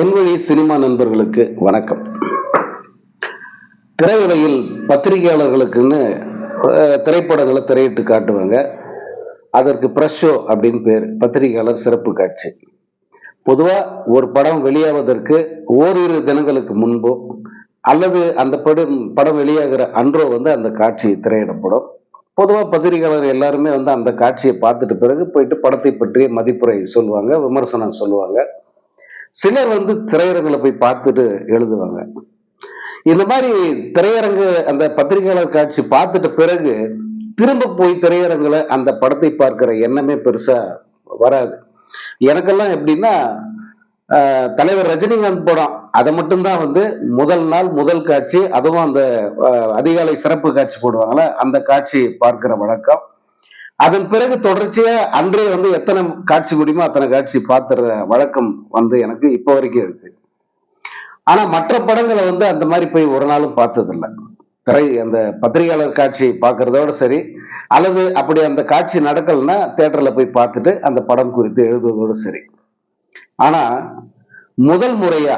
என் cinema நண்பர்களுக்கு வணக்கம். திரையுலகில் பத்திரிகையாளர்களுக்குன்னு திரைப்படங்களை திரையிட்டு காட்டுவாங்க. அதற்கு ப்ரெஷ் ஷோ அப்படின்னு பேர் பத்திரிகையாளர் சிறப்பு காட்சி. பொதுவாக ஒரு படம் வெளியாவதற்கு ஓரிரு தினங்களுக்கு முன்போ அல்லது அந்த படம் படம் வெளியாகிற அன்றோ வந்து அந்த காட்சி திரையிடப்படும். பொதுவாக பத்திரிகையாளர் எல்லாருமே வந்து அந்த காட்சியை பார்த்துட்டு பிறகு போயிட்டு படத்தை பற்றிய மதிப்புரை சொல்லுவாங்க விமர்சனம் சொல்லுவாங்க. சிலர் வந்து திரையரங்களை போய் பார்த்துட்டு எழுதுவாங்க. இந்த மாதிரி திரையரங்கு அந்த பத்திரிகையாளர் காட்சி பார்த்துட்ட பிறகு திரும்ப போய் திரையரங்குல அந்த படத்தை பார்க்கிற எண்ணமே பெருசா வராது. எனக்கெல்லாம் எப்படின்னா தலைவர் ரஜினிகாந்த் படம் அதை மட்டும்தான் வந்து முதல் நாள் முதல் காட்சி அதுவும் அந்த அதிகாலை சிறப்பு காட்சி போடுவாங்கல்ல அந்த காட்சி பார்க்கிற வழக்கம். அதன் பிறகு தொடர்ச்சியா அன்றே வந்து எத்தனை காட்சி முடியுமோ அத்தனை காட்சி பார்த்துற வழக்கம் வந்து எனக்கு இப்போ வரைக்கும் இருக்கு. ஆனா மற்ற படங்களை வந்து அந்த மாதிரி போய் ஒரு நாளும் பார்த்ததில்ல. திரை அந்த பத்திரிகையாளர் காட்சி பார்க்கறதோட சரி அல்லது அப்படி அந்த காட்சி நடக்கலைன்னா தேட்டரில் போய் பார்த்துட்டு அந்த படம் குறித்து எழுதுவதோடு சரி. ஆனா முதல் முறையா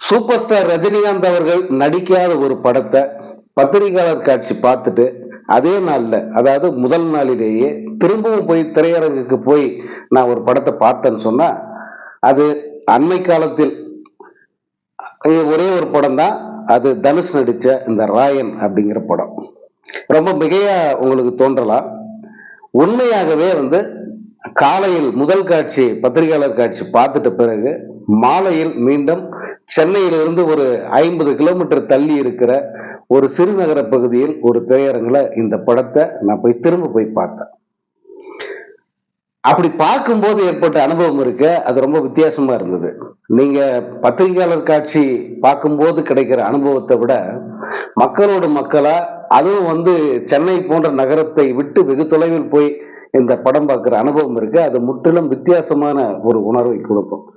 சூப்பர் ஸ்டார் ரஜினிகாந்த் அவர்கள் நடிக்காத ஒரு படத்தை பத்திரிகையாளர் காட்சி பார்த்துட்டு அதே நாளில் அதாவது முதல் நாளிலேயே திரும்பவும் போய் திரையரங்குக்கு போய் நான் ஒரு படத்தை பார்த்தேன்னு சொன்னால் அது அண்மை காலத்தில் ஒரே ஒரு படம் தான் அது தனுஷ் நடித்த இந்த ராயன் அப்படிங்கிற படம். ரொம்ப மிகையாக உங்களுக்கு தோன்றலாம். உண்மையாகவே வந்து காலையில் முதல் காட்சி பத்திரிகையாளர் காட்சி பார்த்துட்ட பிறகு மாலையில் மீண்டும் சென்னையிலிருந்து ஒரு ஐம்பது கிலோமீட்டர் தள்ளி இருக்கிற ஒரு சிறுநகர பகுதியில் ஒரு திரையரங்குல இந்த படத்தை நான் போய் திரும்ப போய் பார்த்தேன். அப்படி பார்க்கும்போது ஏற்பட்ட அனுபவம் இருக்கு. அது ரொம்ப வித்தியாசமா இருந்தது. நீங்க பத்திரிகையாளர் காட்சி பார்க்கும்போது கிடைக்கிற அனுபவத்தை விட மக்களோட மக்களா அதுவும் வந்து சென்னை போன்ற நகரத்தை விட்டு வெகு தொலைவில் போய் இந்த படம் பார்க்குற அனுபவம் இருக்கு. அது முற்றிலும் வித்தியாசமான ஒரு உணர்வை கொடுக்கும்.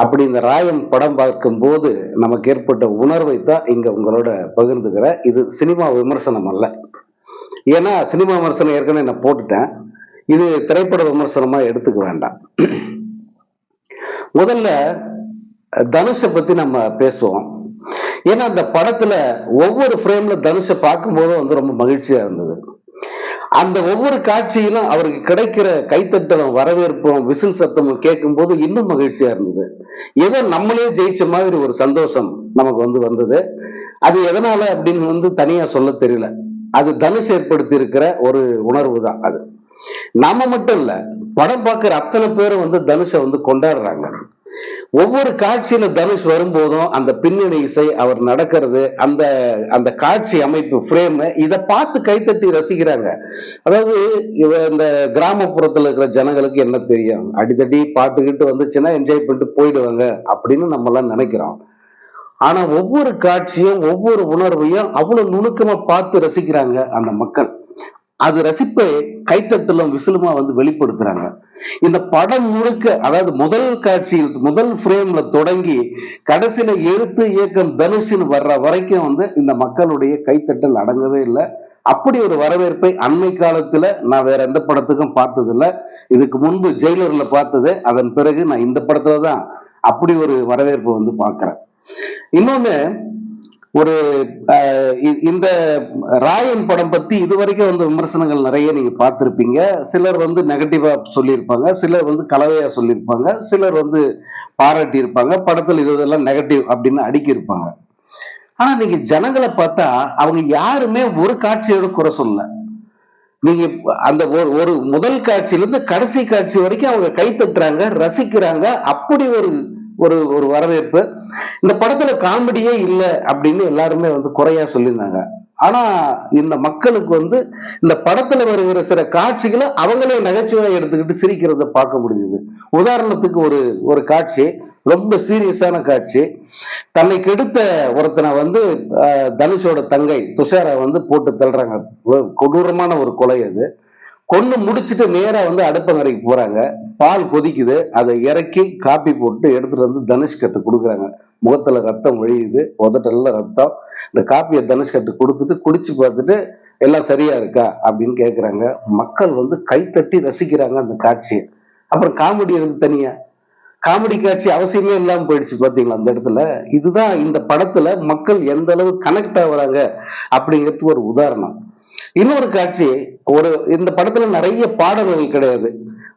அப்படி இந்த ராயம் படம் பார்க்கும்போது நமக்கு ஏற்பட்ட உணர்வை தான் இங்க உங்களோட பகிர்ந்துக்கிறேன் இது சினிமா விமர்சனம் அல்ல. ஏன்னா சினிமா விமர்சனம் ஏற்கனவே நான் போட்டுட்டேன். இது திரைப்பட விமர்சனமா எடுத்துக்க வேண்டாம். முதல்ல தனுஷை பத்தி நம்ம பேசுவோம். ஏன்னா அந்த படத்துல ஒவ்வொரு ஃப்ரேம்ல தனுஷை பார்க்கும்போதும் வந்து ரொம்ப மகிழ்ச்சியா இருந்தது. அந்த ஒவ்வொரு காட்சியிலும் அவருக்கு கிடைக்கிற கைத்தட்டலும் வரவேற்பும் விசில் சத்தமும் கேட்கும்போது இன்னும் மகிழ்ச்சியா இருந்தது. ஏதோ நம்மளே ஜெயிச்ச மாதிரி ஒரு சந்தோஷம் நமக்கு வந்து வந்தது. அது எதனால அப்படின்னு வந்து தனியா சொல்ல தெரியல. அது தனுஷ் ஏற்படுத்தி இருக்கிற ஒரு உணர்வு தான் அது. நாம மட்டும் இல்ல படம் பார்க்கிற அத்தனை பேரும் வந்து தனுஷை வந்து கொண்டாடுறாங்க. ஒவ்வொரு காட்சியில தனுஷ் வரும்போதும் அந்த பின்னணி இசை அவர் நடக்கிறது அந்த அந்த காட்சி அமைப்பு ஃப்ரேம் இதை பார்த்து கைத்தட்டி ரசிக்கிறாங்க. அதாவது இவ இந்த கிராமப்புறத்துல இருக்கிற ஜனங்களுக்கு என்ன தெரியும்? அடித்தடி பாட்டுக்கிட்டு வந்துச்சுன்னா என்ஜாய் பண்ணிட்டு போயிடுவாங்க அப்படின்னு நம்மலாம் நினைக்கிறோம். ஆனா ஒவ்வொரு காட்சியும் ஒவ்வொரு உணர்வையும் அவ்வளவு நுணுக்கமா பார்த்து ரசிக்கிறாங்க அந்த மக்கள். அது ரசிப்பை கைத்தட்டலும் விசிலுமா வந்து வெளிப்படுத்துறாங்க. இந்த படம் முழுக்க அதாவது முதல் காட்சியில் முதல் ஃப்ரேம்ல தொடங்கி கடைசியில எழுத்து இயக்கம் தனுஷின் வர்ற வரைக்கும் வந்து இந்த மக்களுடைய கைத்தட்டல் அடங்கவே இல்லை. அப்படி ஒரு வரவேற்பை அண்மை காலத்துல நான் வேற எந்த படத்துக்கும் பார்த்ததில்ல. இதுக்கு முன்பு ஜெயிலர்ல பார்த்தது. அதன் பிறகு நான் இந்த படத்துல தான் அப்படி ஒரு வரவேற்பை வந்து பார்க்குறேன். இன்னொன்னு ஒரு இந்த ராயன் படம் பத்தி இதுவரைக்கும் வந்து விமர்சனங்கள் நிறைய நீங்க பார்த்துருப்பீங்க. சிலர் வந்து நெகட்டிவா சொல்லியிருப்பாங்க சிலர் வந்து கலவையா சொல்லியிருப்பாங்க சிலர் வந்து பாராட்டி இருப்பாங்க படத்துல இது இதெல்லாம் நெகட்டிவ் அப்படின்னு அடுக்கி இருப்பாங்க ஆனா நீங்க ஜனங்களை பார்த்தா அவங்க யாருமே ஒரு காட்சியோட குறை சொல்லல. நீங்க அந்த ஒரு ஒரு முதல் காட்சியிலிருந்து கடைசி காட்சி வரைக்கும் அவங்க கை தட்டுறாங்க ரசிக்கிறாங்க அப்படி ஒரு ஒரு ஒரு வரவேற்பு. இந்த படத்துல காமெடியே இல்லை அப்படின்னு எல்லாருமே வந்து குறையா சொல்லியிருந்தாங்க. ஆனா இந்த மக்களுக்கு வந்து இந்த படத்துல வருகிற சில காட்சிகளை அவங்களே நகைச்சுவையாக எடுத்துக்கிட்டு சிரிக்கிறத பார்க்க முடியுது உதாரணத்துக்கு ஒரு ஒரு காட்சி ரொம்ப சீரியஸான காட்சி. தன்னை கெடுத்த ஒருத்தனை வந்து தனுஷோட தங்கை துஷாரா வந்து போட்டு தள்ளுறாங்க. கொடூரமான ஒரு கொலை அது. கொண்டு முடிச்சுட்டு நேராக வந்து அடுப்பங்கரைக்கு போறாங்க. பால் கொதிக்குது அதை இறக்கி காப்பி போட்டு எடுத்துட்டு வந்து தனுஷ் கட்டு கொடுக்குறாங்க. முகத்துல ரத்தம் ஒழியுது உதட்டெல்லாம் ரத்தம். இந்த காப்பியை தனுஷ் கட்டு கொடுத்துட்டு குடிச்சு பார்த்துட்டு எல்லாம் சரியா இருக்கா அப்படின்னு கேட்குறாங்க மக்கள் வந்து கைத்தட்டி ரசிக்கிறாங்க அந்த காட்சியை. அப்புறம் காமெடி இருக்கு தனியா? காமெடி காட்சி அவசியமே இல்லாமல் போயிடுச்சு பார்த்தீங்களா அந்த இடத்துல? இதுதான் இந்த படத்துல மக்கள் எந்த அளவு கனெக்ட் ஆகுறாங்க அப்படிங்கிறது ஒரு உதாரணம். இன்னொரு காட்சி ஒரு இந்த படத்துல நிறைய பாடல்கள் கிடையாது.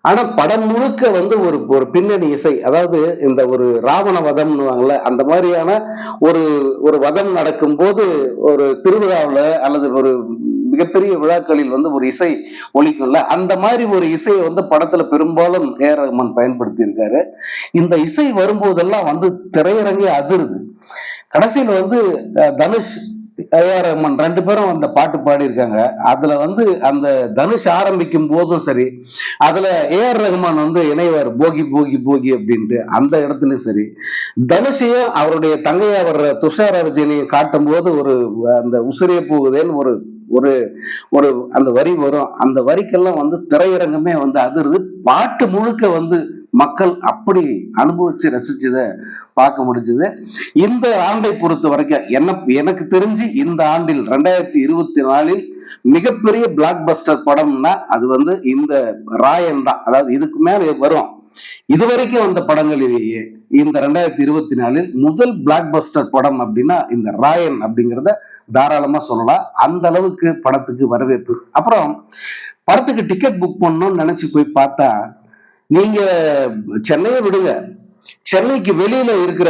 ஆனா படம் முழுக்க வந்து ஒரு ஒரு பின்னணி இசை. அதாவது இந்த ஒரு ராவண வதம்னுவாங்கல்ல அந்த மாதிரியான ஒரு ஒரு வதம் நடக்கும் போது ஒரு திருவிழாவில் அல்லது ஒரு மிகப்பெரிய விழாக்களில் வந்து ஒரு இசை ஒலிக்கும்ல அந்த மாதிரி ஒரு இசையை வந்து படத்துல பெரும்பாலும் ஏ ஆர் ரஹ்மான் பயன்படுத்தி இருக்காரு இந்த இசை வரும்போதெல்லாம் வந்து திரையரங்கே அதிருது. கடைசியில் வந்து தனுஷ் ஏஆர் ரஹ்மான் ரெண்டு பேரும் அந்த பாட்டு பாடியிருக்காங்க. அதுல வந்து அந்த தனுஷ் ஆரம்பிக்கும் போதும் சரி அதுல ஏஆர் ரஹ்மான் வந்து இணைவார் போகி போகி போகி அப்படின்ட்டு அந்த இடத்துலயும் சரி. தனுஷையும் அவருடைய தங்கையா வர்ற துஷார விஜயனையும் காட்டும் போது ஒரு அந்த உசிரிய போகுதேன்னு ஒரு ஒரு ஒரு அந்த வரி வரும். அந்த வரிக்கெல்லாம் வந்து திரையரங்கமே வந்து அதிருது. பாட்டு முழுக்க வந்து மக்கள் அப்படி அனுபவிச்சு ரசிச்சதை பார்க்க முடிஞ்சது. இந்த ஆண்டை பொறுத்த வரைக்கும் என்ன எனக்கு தெரிஞ்சு இந்த ஆண்டில் ரெண்டாயிரத்தி இருபத்தி நாலில் மிகப்பெரிய பிளாக் பஸ்டர் படம்னா அது வந்து இந்த ராயன் தான். அதாவது இதுக்கு மேலே வரும். இதுவரைக்கும் வந்த படங்களிலேயே இந்த ரெண்டாயிரத்தி இருபத்தி நாலில் முதல் பிளாக் பஸ்டர் படம் அப்படின்னா இந்த ராயன் அப்படிங்கிறத தாராளமா சொல்லலாம். அந்த அளவுக்கு படத்துக்கு வரவேற்பு. அப்புறம் படத்துக்கு டிக்கெட் புக் பண்ணணும்னு நினைச்சு போய் பார்த்தா நீங்க சென்னையை விடுங்க. சென்னைக்கு வெளியில இருக்கிற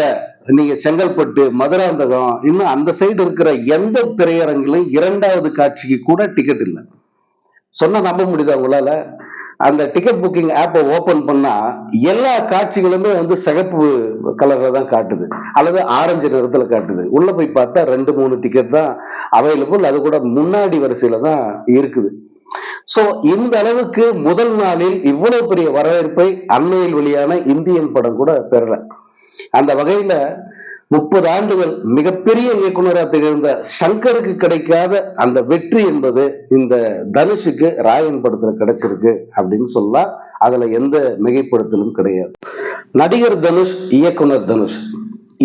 நீங்க செங்கல்பட்டு மதுராந்தகம் இன்னும் அந்த சைடு இருக்கிற எந்த திரையரங்கிலும் இரண்டாவது காட்சிக்கு கூட டிக்கெட் இல்லை. சொன்னா நம்ப முடியுதா உங்களால? அந்த டிக்கெட் புக்கிங் ஆப்பை ஓபன் பண்ணா எல்லா காட்சிகளுமே வந்து சிகப்பு கலர்ல தான் காட்டுது. அல்லது ஆரஞ்சு நிறத்துல காட்டுது. உள்ள போய் பார்த்தா ரெண்டு மூணு டிக்கெட் தான் அவைலபிள் அது கூட முன்னாடி வரிசையில தான் இருக்குது. சோ இந்த அளவுக்கு முதல் நாளில் இவ்வளவு பெரிய வரவேற்பை அண்மையில் வெளியான இந்தியன் படம் கூட பெறல. அந்த வகையில முப்பது ஆண்டுகள் மிகப்பெரிய இயக்குநராக திகழ்ந்த சங்கருக்கு கிடைக்காத அந்த வெற்றி என்பது இந்த தனுஷுக்கு ராயன் படத்துல கிடைச்சிருக்கு அப்படின்னு சொல்லலாம் அதுல எந்த மிகைப்படுத்தலும் கிடையாது. நடிகர் தனுஷ் இயக்குனர் தனுஷ்.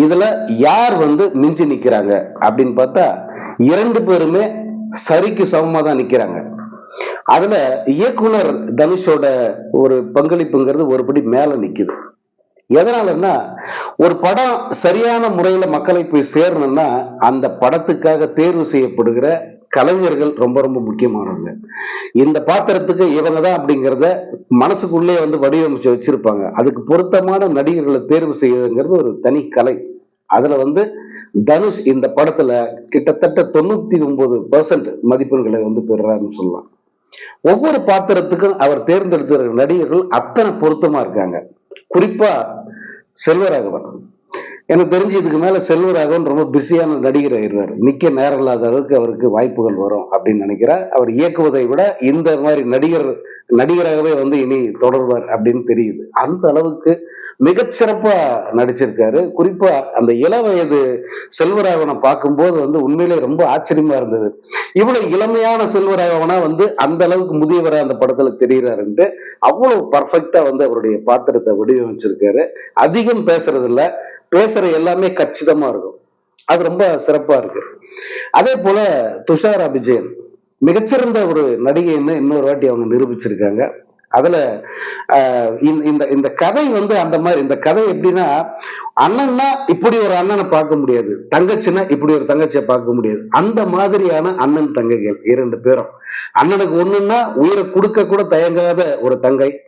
இதுல யார் வந்து மிஞ்சி நிக்கிறாங்க அப்படின்னு பார்த்தா இரண்டு பேருமே சரிக்கு சமமா தான் நிக்கிறாங்க. அதுல இயக்குனர் தனுஷோட ஒரு பங்களிப்புங்கிறது ஒருபடி மேல நிக்குது. எதனாலன்னா ஒரு படம் சரியான முறையில மக்களை போய் சேரணும்னா அந்த படத்துக்காக தேர்வு செய்யப்படுகிற கலைஞர்கள் ரொம்ப ரொம்ப முக்கியமானவங்க. இந்த பாத்திரத்துக்கு இவங்க தான் அப்படிங்கிறத மனசுக்குள்ளே வந்து வடிவமைச்சு வச்சிருப்பாங்க. அதுக்கு பொருத்தமான நடிகர்களை தேர்வு செய்யறதுங்கிறது ஒரு தனி கலை. அதுல வந்து தனுஷ் இந்த படத்துல கிட்டத்தட்ட தொண்ணூத்தி ஒன்பது பெர்சன்ட் மதிப்பெண்களை வந்து பெறுறாருன்னு சொல்லலாம். ஒவ்வொரு பாத்திரத்துக்கும் அவர் தேர்ந்தெடுத்த நடிகர்கள் அத்தனை பொருத்தமா இருக்காங்க. குறிப்பா செல்வராகவன். எனக்கு தெரிஞ்சு இதுக்கு மேல செல்வராகவன் ரொம்ப பிஸியான நடிகர் ஆயிடுவார். நிக்க நேரம் இல்லாத அளவுக்கு அவருக்கு வாய்ப்புகள் வரும் அப்படின்னு நினைக்கிறார். அவர் இயக்குவதை விட இந்த மாதிரி நடிகர் நடிகராகவே வந்து இனி தொடர்வார் அப்படின்னு தெரியுது. அந்த அளவுக்கு மிகச்சிறப்பா நடிச்சிருக்காரு. குறிப்பா அந்த இள வயது செல்வராகவனை பார்க்கும்போது வந்து உண்மையிலே ரொம்ப ஆச்சரியமா இருந்தது. இவ்வளவு இளமையான செல்வராகவனா வந்து அந்த அளவுக்கு முதியவரா அந்த படத்துல தெரிகிறாருன்ட்டு அவ்வளவு பர்ஃபெக்டா வந்து அவருடைய பாத்திரத்தை வடிவமைச்சிருக்காரு. அதிகம் பேசுறது இல்ல பேசுற எல்லாமே கச்சிதமா இருக்கும். அது ரொம்ப சிறப்பா இருக்கு. அதே போல துஷாரா விஜயன் மிகச்சிறந்த ஒரு நடிகைன்னு இன்னொரு வாட்டி அவங்க நிரூபிச்சிருக்காங்க. அதுல இந்த- இந்த இந்த கதை வந்து அந்த மாதிரி இந்த கதை எப்படின்னா அண்ணன்னா இப்படி ஒரு அண்ணனை பார்க்க முடியாது. தங்கச்சின்னா இப்படி ஒரு தங்கச்சியை பார்க்க முடியாது. அந்த மாதிரியான அண்ணன் தங்கைகள் இரண்டு பேரும். அண்ணனுக்கு ஒண்ணுன்னா உயிரை கொடுக்க கூட தயங்காத ஒரு தங்கை.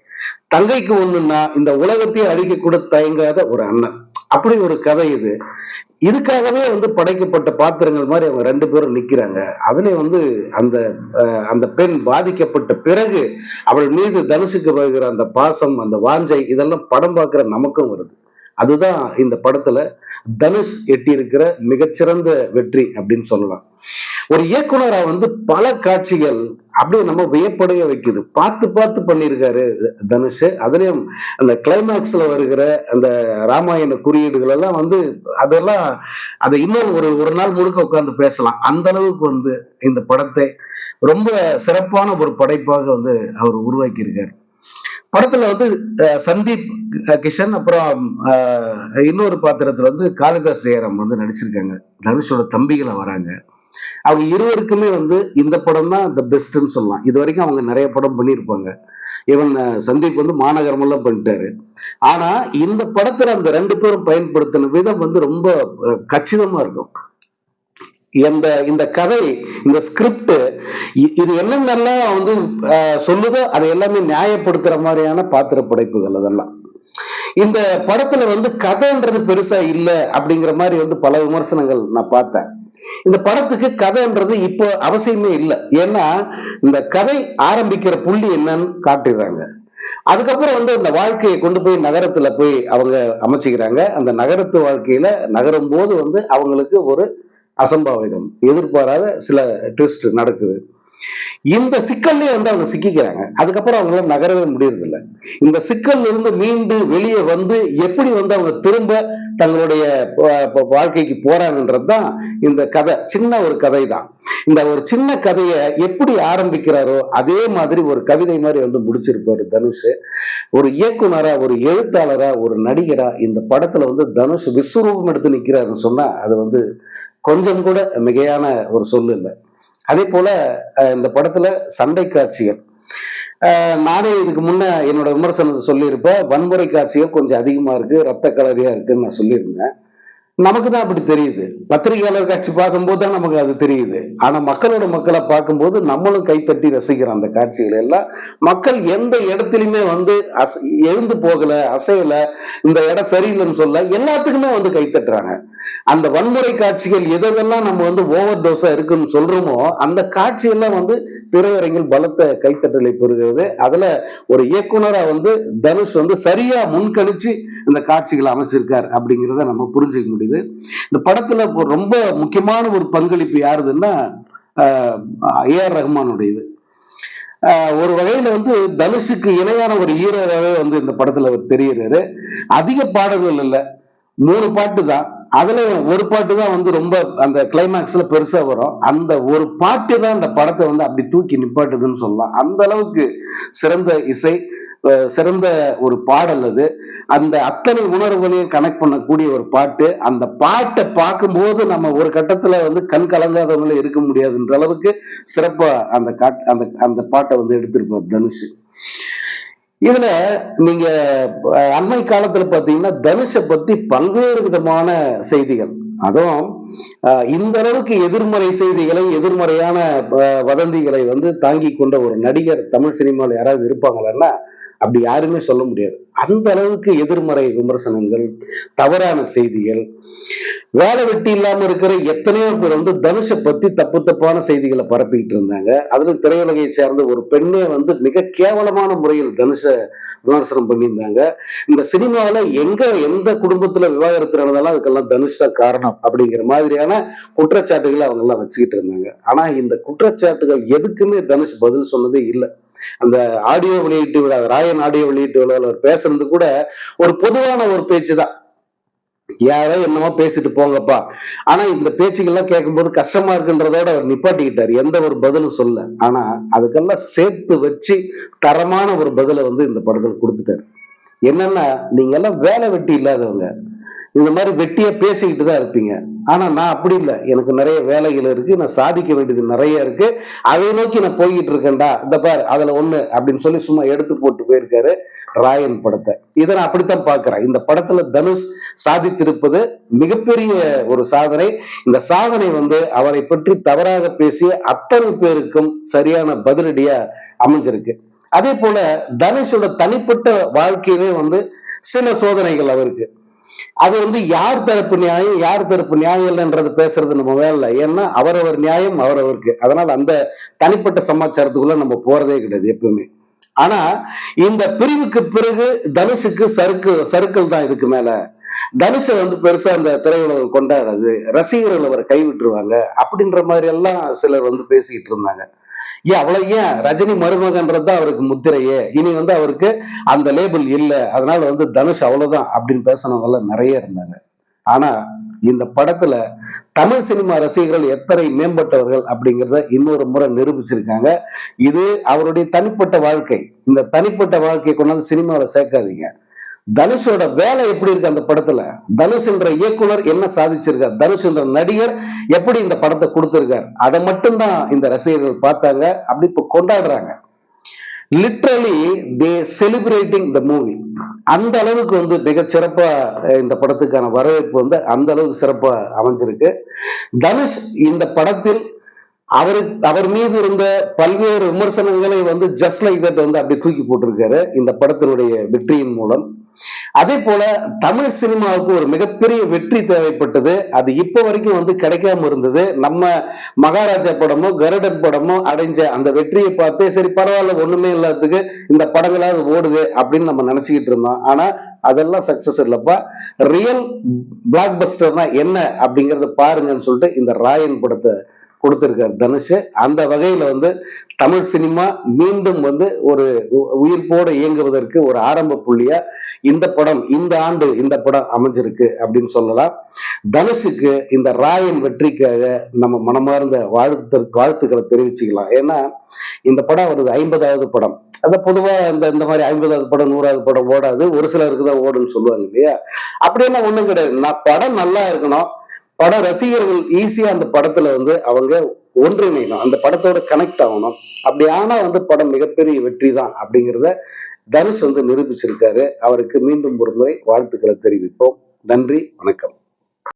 தங்கைக்கு ஒண்ணுன்னா இந்த உலகத்தையே அழிக்க கூட தயங்காத ஒரு அண்ணன். அப்படி ஒரு கதை இது. இதுக்காகவே வந்து படைக்கப்பட்ட பாத்திரங்கள் மாதிரி அவங்க ரெண்டு பேரும் நிக்கிறாங்க. அதுல வந்து அந்த அஹ், அந்த பெண் பாதிக்கப்பட்ட பிறகு அவள் மீது தனுஷுக்கு வருகிற அந்த பாசம் அந்த வாஞ்சை இதெல்லாம் படம் பார்க்கிற நமக்கும் வருது. அதுதான் இந்த படத்துல தனுஷ் எட்டியிருக்கிற மிகச்சிறந்த வெற்றி அப்படின்னு சொல்லலாம். ஒரு இயக்குனரா வந்து பல காட்சிகள் அப்படியே நம்ம வியப்படைய வைக்குது. பார்த்து பார்த்து பண்ணியிருக்காரு தனுஷ். அதுலயும் அந்த கிளைமேக்ஸ்ல வருகிற அந்த ராமாயண குறியீடுகள் எல்லாம் வந்து அதெல்லாம் அதை இன்னும் ஒரு ஒரு நாள் முழுக்க உட்கார்ந்து பேசலாம். அந்த அளவுக்கு வந்து இந்த படத்தை ரொம்ப சிறப்பான ஒரு படைப்பாக வந்து அவர் உருவாக்கி இருக்காரு படத்துல வந்து சந்தீப் கிஷன் அப்புறம் இன்னொரு பாத்திரத்துல வந்து காளிதாஸ் ஜெயராம் வந்து நடிச்சிருக்காங்க. தனுஷோட தம்பிகளை வராங்க. அவங்க இருவருக்குமே வந்து இந்த படம் தான் த பெஸ்ட்னு சொல்லலாம். இது வரைக்கும் அவங்க நிறைய படம் பண்ணியிருப்பாங்க. இவன் சந்தீப் வந்து மாநகரமெல்லாம் பண்ணிட்டாரு. ஆனா இந்த படத்துல அந்த ரெண்டு பேரும் பயன்படுத்தின விதம் வந்து ரொம்ப கச்சிதமா இருக்கும். இந்த இந்த கதை இந்த ஸ்கிரிப்ட் இது என்னென்னலாம் வந்து அஹ், சொல்லுதோ அதை எல்லாமே நியாயப்படுத்துற மாதிரியான பாத்திர படைப்புகள் அதெல்லாம். இந்த படத்துல வந்து கதைன்றது பெருசா இல்ல அப்படிங்கிற மாதிரி வந்து பல விமர்சனங்கள் நான் பார்த்தேன். இந்த படத்துக்கு கதைன்றது இப்போ அவசியமே இல்லை. ஏன்னா இந்த கதை ஆரம்பிக்கிற புள்ளி என்னன்னு காட்டுறாங்க அதுக்கப்புறம் வந்து அந்த வாழ்க்கையை கொண்டு போய் நகரத்துல போய் அவங்க அமைச்சுக்கிறாங்க. அந்த நகரத்து வாழ்க்கையில நகரும் போது வந்து அவங்களுக்கு ஒரு அசம்பாவிதம் எதிர்பாராத சில ட்விஸ்ட் நடக்குது. இந்த சிக்கல்லே வந்து அவங்க சிக்கிக்கிறாங்க. அதுக்கப்புறம் அவங்களால நகரவே முடியறதில்ல. இந்த சிக்கல்ல இருந்து மீண்டு வெளியே வந்து எப்படி வந்து அவங்க திரும்ப தங்களுடைய வாழ்க்கைக்கு போறாங்கன்றது தான் இந்த கதை. சின்ன ஒரு கதை தான் இந்த ஒரு சின்ன கதையை எப்படி ஆரம்பிக்கிறாரோ அதே மாதிரி ஒரு கவிதை மாதிரி வந்து முடிச்சிருப்பாரு தனுஷ். ஒரு இயக்குனரா ஒரு எழுத்தாளரா ஒரு நடிகரா இந்த படத்துல வந்து தனுஷ் விஸ்வரூபம் எடுத்து நிக்கிறாருன்னு சொன்னா அது வந்து கொஞ்சம் கூட மிகையான ஒரு சொல் இல்லை. அதே போல இந்த படத்துல சண்டை காட்சிகள் நானே இதுக்கு முன்ன என்னோட விமர்சனத்தை சொல்லியிருப்பேன். வன்முறை காட்சிகள் கொஞ்சம் அதிகமாக இருக்குது ரத்த கலரியாக இருக்குன்னு நான் சொல்லியிருந்தேன். நமக்கு தான் அப்படி தெரியுது. பத்திரிகையாளர் காட்சி பார்க்கும்போது தான் நமக்கு அது தெரியுது. ஆனா மக்களோட மக்களை பார்க்கும்போது நம்மளும் கைத்தட்டி ரசிக்கிறோம் அந்த காட்சிகள் எல்லாம் மக்கள் எந்த இடத்துலயுமே வந்து அச- எழுந்து போகல அசையல இந்த இடம் சரியில்லைன்னு சொல்ல எல்லாத்துக்குமே வந்து கைத்தட்டுறாங்க. அந்த வன்முறை காட்சிகள் எதெல்லாம் நம்ம வந்து ஓவர் டோஸாக இருக்குன்னு சொல்றோமோ அந்த காட்சியெல்லாம் வந்து திரையரங்கில் பலத்த கைத்தட்டலை பெறுகிறது. அதுல ஒரு இயக்குனரா வந்து தனுஷ் வந்து சரியா முன்கணிச்சு இந்த காட்சிகளை அமைச்சிருக்கார் அப்படிங்கிறத நம்ம புரிஞ்சுக்க முடியுது. இந்த படத்துல ரொம்ப முக்கியமான ஒரு பங்களிப்பு யாருதுன்னா ஏஆர் ரஹ்மானுடையது ஆஹ் ஒரு வகையில வந்து தனுஷுக்கு இணையான ஒரு ஹீரோவாகவே வந்து இந்த படத்துல அவர் தெரிகிறாரு அதிக பாடல்கள் இல்லை. மூணு பாட்டு தான். அதுல ஒரு பாட்டு தான் வந்து ரொம்ப அந்த கிளைமேக்ஸ்ல பெருசா வரும். அந்த ஒரு பாட்டு தான் அந்த படத்தை வந்து அப்படி தூக்கி நிப்பாட்டுதுன்னு சொல்லலாம். அந்த அளவுக்கு சிறந்த இசை சிறந்த ஒரு பாடல் அது. அந்த அத்தனை உணர்வுகளையும் கனெக்ட் பண்ணக்கூடிய ஒரு பாட்டு. அந்த பாட்டை பார்க்கும்போது நம்ம ஒரு கட்டத்துல வந்து கண் கலங்காதவங்களும் இருக்க முடியாதுன்ற அளவுக்கு சிறப்பா அந்த காட் அந்த அந்த பாட்டை வந்து எடுத்திருப்பார் தனுஷ். இதுல நீங்க அண்மை காலத்துல பாத்தீங்கன்னா தனுஷை பத்தி பல்வேறு விதமான செய்திகள். அதுவும் அஹ், இந்த அளவுக்கு எதிர்மறை செய்திகளை எதிர்மறையான வதந்திகளை வந்து தாங்கி கொண்ட ஒரு நடிகர் தமிழ் சினிமாவில் யாராவது இருப்பாங்களான்னா அப்படி யாருமே சொல்ல முடியாது. அந்த அளவுக்கு எதிர்மறை விமர்சனங்கள் தவறான செய்திகள் வேலை வெட்டி இல்லாம இருக்கிற எத்தனையோ பேர் வந்து தனுஷை பத்தி தப்பு தப்பான செய்திகளை பரப்பிக்கிட்டு இருந்தாங்க. அதுல திரையுலகை சேர்ந்த ஒரு பெண்ணே வந்து மிக கேவலமான முறையில் தனுஷை விமர்சனம் பண்ணியிருந்தாங்க. இந்த சினிமாவில எங்க எந்த குடும்பத்துல விவாகரத்து நடந்தாலும் அதுக்கெல்லாம் தனுஷ் தான் காரணம் அப்படிங்கிற மாதிரியான குற்றச்சாட்டுகளை அவங்க எல்லாம் வச்சுக்கிட்டு இருந்தாங்க. ஆனா இந்த குற்றச்சாட்டுகள் எதுக்குமே தனுஷ் பதில் சொன்னதே இல்லை. அந்த ஆடியோ வெளியீட்டு விழா ராயன் ஆடியோ வெளியீட்டு விழாவில் அவர் பேசுறது கூட ஒரு பொதுவான ஒரு பேச்சு தான் யாரோ என்னமோ பேசிட்டு போங்கப்பா. ஆனா இந்த பேச்சுக்கெல்லாம் கேட்கும்போது கஷ்டமா இருக்குன்றதோட அவர் நிப்பாட்டிக்கிட்டார். எந்த ஒரு பதிலும் சொல்ல. ஆனா அதுக்கெல்லாம் சேர்த்து வச்சு தரமான ஒரு பதிலை வந்து இந்த படத்துல கொடுத்துட்டாரு. என்னன்னா நீங்க எல்லாம் வேலை வெட்டி இல்லாதவங்க. இந்த மாதிரி வெட்டியா பேசிக்கிட்டு தான் இருப்பீங்க. ஆனா நான் அப்படி இல்லை. எனக்கு நிறைய வேலைகள் இருக்கு. நான் சாதிக்க வேண்டியது நிறைய இருக்கு. அதை நோக்கி நான் போய்கிட்டு இருக்கேன்டா. இந்த பார் அதுல ஒண்ணு அப்படின்னு சொல்லி சும்மா எடுத்து போட்டு போயிருக்காரு ராயன் படத்தை. இதை நான் அப்படித்தான் பாக்குறேன் இந்த படத்துல தனுஷ் சாதித்திருப்பது மிகப்பெரிய ஒரு சாதனை. இந்த சாதனை வந்து அவரை பற்றி தவறாக பேசிய அத்தனை பேருக்கும் சரியான பதிலடியா அமைஞ்சிருக்கு. அதே போல தனுஷோட தனிப்பட்ட வாழ்க்கையிலே வந்து சில சோதனைகள் அவருக்கு. அது வந்து யார் தரப்பு நியாயம் யார் தரப்பு நியாயம் இல்லைன்றது பேசுறது நம்ம வேலை இல்லை. ஏன்னா அவரவர் நியாயம் அவரவருக்கு அதனால அந்த தனிப்பட்ட சமாச்சாரத்துக்குள்ள நம்ம போறதே கிடையாது எப்பவுமே ஆனா இந்த பிரிவுக்கு பிறகு தனுஷுக்கு சறுக்கு சறுக்கல் தான் இதுக்கு மேல. தனுஷை வந்து பெருசா அந்த திரையுலகம் கொண்டாடாது. ரசிகர்கள் அவரை கைவிட்டுருவாங்க. அப்படின்ற மாதிரி எல்லாம் சிலர் வந்து பேசிக்கிட்டு இருந்தாங்க. ஏன் அவ்வளவு ஏன்? ரஜினி மருமகன்றது தான் அவருக்கு முத்திரையே. இனி வந்து அவருக்கு அந்த லேபிள் இல்லை. அதனால வந்து தனுஷ் அவ்வளவுதான் அப்படின்னு பேசினவங்க எல்லாம் நிறைய இருந்தாங்க. ஆனா இந்த படத்துல தமிழ் சினிமா ரசிகர்கள் எத்தனை மேம்பட்டவர்கள் அப்படிங்கிறத இன்னொரு முறை நிரூபிச்சிருக்காங்க. இது அவருடைய தனிப்பட்ட வாழ்க்கை. இந்த தனிப்பட்ட வாழ்க்கையை கொண்டாந்து சினிமாவில் சேர்க்காதீங்க. தனுஷோட வேலை எப்படி இருக்கு அந்த படத்துல? தனுஷ் என்ற இயக்குனர் என்ன சாதிச்சிருக்கார்? தனுஷ் என்ற நடிகர் எப்படி இந்த படத்தை கொடுத்திருக்கார்? அதை மட்டும்தான் இந்த ரசிகர்கள் பார்த்தாங்க. அப்படி இப்ப கொண்டாடுறாங்க. Literally they celebrating the movie அந்த அளவுக்கு வந்து மிக சிறப்பா இந்த படத்துக்கான வரவேற்பு வந்து அந்த அளவுக்கு சிறப்பா அமைஞ்சிருக்கு. தனுஷ் இந்த படத்தில் அவரு அவர் மீது இருந்த பல்வேறு விமர்சனங்களை வந்து ஜஸ்ட் லைக் தட் வந்து அப்படி தூக்கி போட்டிருக்காரு இந்த படத்தினுடைய வெற்றியின் மூலம். அதே போல தமிழ் சினிமாவுக்கு ஒரு மிகப்பெரிய வெற்றி தேவைப்பட்டது. அது இப்ப வரைக்கும் வந்து கிடைக்காம இருந்தது. நம்ம மகாராஜா படமோ கருடன் படமோ அடைஞ்ச அந்த வெற்றியை பார்த்தே சரி பரவாயில்ல ஒண்ணுமே இல்லாததுக்கு இந்த படங்களாவது ஓடுது அப்படின்னு நம்ம நினைச்சுக்கிட்டு இருந்தோம். ஆனா அதெல்லாம் சக்சஸ் இல்லப்பா. ரியல் பிளாக் பஸ்டர்னா என்ன அப்படிங்கறத பாருங்கன்னு சொல்லிட்டு இந்த ராயன் படத்தை கொடுத்திருக்கார் தனுஷ். அந்த வகையில வந்து தமிழ் சினிமா மீண்டும் வந்து ஒரு உ- இயங்குவதற்கு ஒரு ஆரம்ப புள்ளியா இந்த படம் இந்த ஆண்டு இந்த படம் அமைஞ்சிருக்கு அப்படின்னு சொல்லலாம். தனுஷுக்கு இந்த ராயன் வெற்றிக்காக நம்ம மனமார்ந்த வாழ்த்து வாழ்த்துக்களை தெரிவிச்சுக்கலாம். ஏன்னா இந்த படம் வருது ஐம்பதாவது படம். அந்த பொதுவாக இந்த இந்த மாதிரி ஐம்பதாவது படம் நூறாவது படம் ஓடாது. ஒரு சிலருக்கு தான் ஓடுன்னு சொல்லுவாங்க இல்லையா? அப்படின்னா ஒண்ணும் கிடையாது. நான் படம் நல்லா இருக்கணும். பட ரசிகர்கள் ஈஸியா அந்த படத்துல வந்து அவங்க ஒன்றிணையணும். அந்த படத்தோட கனெக்ட் ஆகணும். அப்படி ஆனா வந்து படம் மிகப்பெரிய வெற்றி தான் அப்படிங்கிறத தனுஷ் வந்து நிரூபிச்சிருக்காரு. அவருக்கு மீண்டும் ஒரு முறை வாழ்த்துக்களை தெரிவிப்போம். நன்றி வணக்கம்.